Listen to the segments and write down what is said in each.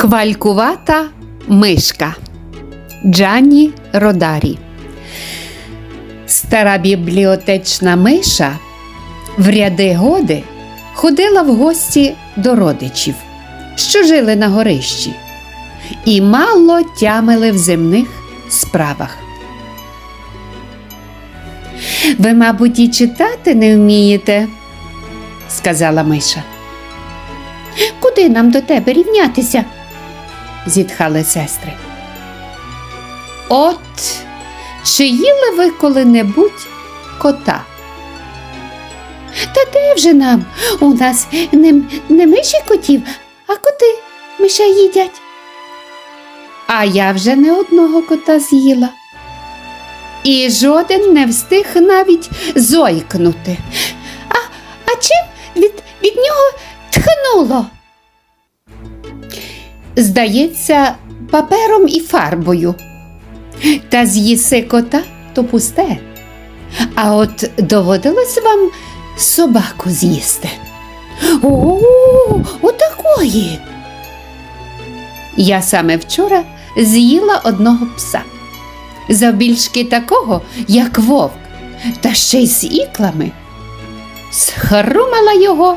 Хвалькувата мишка Джанні Родарі. Стара бібліотечна миша в ряди годи ходила в гості до родичів, що жили на горищі, і мало тямили в земних справах. Ви, мабуть, і читати не вмієте, сказала миша. Куди нам до тебе рівнятися? Зітхали сестри. От чи їли ви коли-небудь кота? Та де вже нам? У нас не, не миші котів, а коти миша їдять. А я вже не одного кота з'їла. І жоден не встиг навіть зойкнути. А, а чим від, від нього тхнуло? Здається, папером і фарбою. Та з'їси кота то пусте. А от доводилось вам собаку з'їсти. О, отакої. Я саме вчора з'їла одного пса. Завбільшки такого, як вовк, та ще й з іклами. Схрумала його,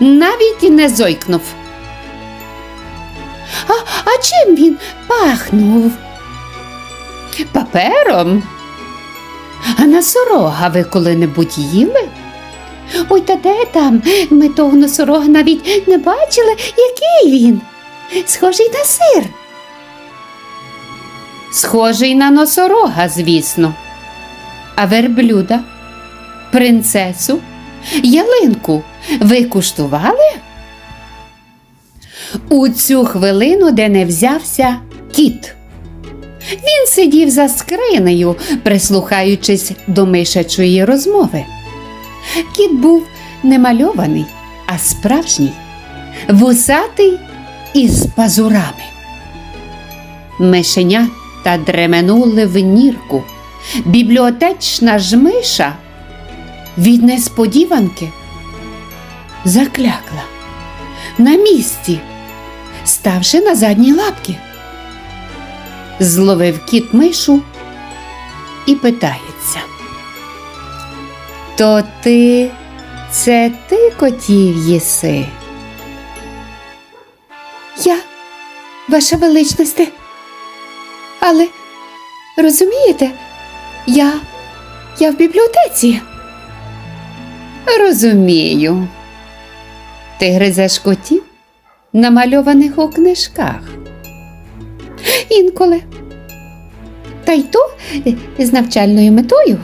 навіть і не зойкнув. А, чим він пахнув? Папером? А носорога ви коли-небудь їли? Ой, та де там? Ми того носорога навіть не бачили, який він. Схожий на сир. Схожий на носорога, звісно. А верблюда, принцесу, ялинку ви куштували? У цю хвилину, де не взявся кіт. Він сидів за скринею, прислухаючись до мишачої розмови. Кіт був не мальований, а справжній, вусатий і з пазурами. Мишеня та дременули в нірку. Бібліотечна ж миша від несподіванки заклякла на місці, ставши на задні лапки. Зловив кіт мишу і питається. То ти це ти котів їси? Я, ваша величносте. Але розумієте, я, я в бібліотеці. Розумію. Ти гризеш котів, намальованих у книжках. Інколи. Та й то е, з навчальною метою.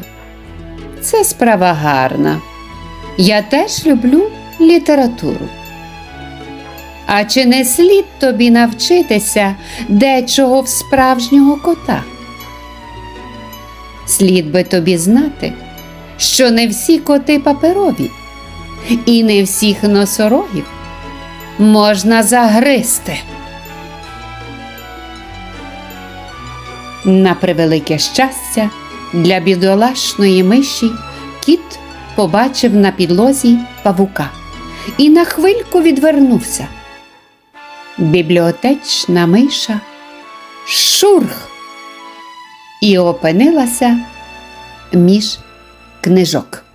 Це справа гарна. Я теж люблю літературу. А чи не слід тобі навчитися дечого в справжнього кота? Слід би тобі знати, що не всі коти паперові, і не всіх носорогів можна загризти. На превелике щастя, для бідолашної миші кіт побачив на підлозі павука і на хвильку відвернувся. Бібліотечна миша шурх і опинилася між книжок.